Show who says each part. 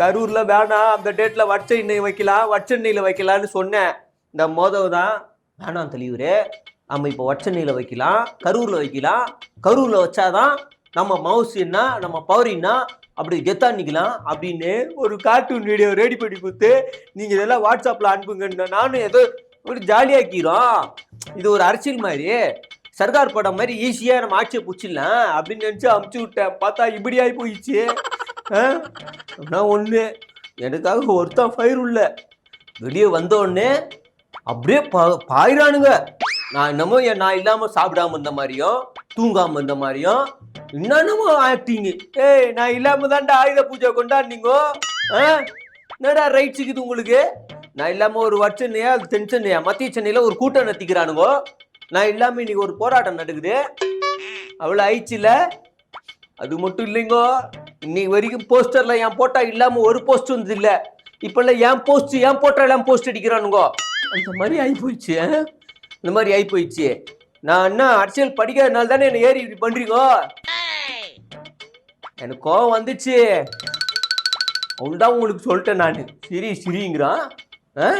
Speaker 1: கரூரில் வேணாம் அந்த டேட்டில் வட்ச எண்ணெய் வைக்கலாம் வட்ச எண்ணெயில் வைக்கலான்னு சொன்னேன். இந்த மோதவ தான் வேணாம் தெளிவுரே. நம்ம இப்போ வடச்சென்னையில வைக்கலாம் கரூரில் வைக்கலாம். கரூரில் வச்சாதான் நம்ம மவுஸ் என்ன நம்ம பவர் என்ன அப்படி கெத்தா அப்படின்னு ஒரு கார்ட்டூன் வீடியோ ரெடி பண்ணி கொடுத்து நீங்கள் இதெல்லாம் வாட்ஸ்அப்பில் அனுப்புங்க நானும் ஏதோ ஒரு ஜாலியாக்கிறோம் இது ஒரு அரசியல் மாதிரி. சர்க்கார் படம் மாதிரி ஈஸியாக நம்ம ஆட்சியை பிடிச்சிடலாம் அப்படின்னு நினச்சி அமுச்சு விட்டேன். பார்த்தா இப்படி ஆகி போயிடுச்சு ஆனால் ஒன்று எனக்காக ஒருத்தன் ஃபயர் உள்ள. வெளியே வந்தோடனே அப்படியே பா- பாயிறானுங்க. நான் என்னமோ என் நான் இல்லாமல் சாப்பிடாம இருந்த மாதிரியும் தூங்காமல் இருந்த மாதிரியும் என்னென்னமோ ஆக்டிங் ஏய் நான் இல்லாமல் தான்டா ஆயுத பூஜை கொண்டாடினீங்க. ஆ? என்னடா ரைட் சிக்குது உங்களுக்கு? நான் இல்லாமல் ஒரு வடச்சென்னையா அது தென் சென்னையா மத்திய சென்னையில் ஒரு கூட்டம் நடத்திக்கிறானுங்கோ. நான் இல்லாமல் இன்னைக்கு ஒரு போராட்டம் நடக்குது. அவ்வளவு ஆயிடுச்சுல அது மட்டும் இல்லைங்கோ. இன்னைக்கு வரைக்கும் போஸ்டர்ல என் போட்டா இல்லாம ஒரு போஸ்ட் வந்தது இல்ல. இப்பெல்லாம் என் போஸ்ட் என் போட்டா எல்லாம் போஸ்ட் அடிக்கிறானுங்கோ. அந்த மாதிரி ஆகி போயிடுச்சு இந்த மாதிரி ஆகி போயிடுச்சு. நான் என்ன அரசியல் படிக்காதனால தானே என்ன ஏறி இப்படி பண்றீங்கோ? எனக்கு கோவம் வந்துச்சு. அவன்தான் உங்களுக்கு சொல்லிட்டேன் நான். சிரி சிரிங்கிறான் ஆ?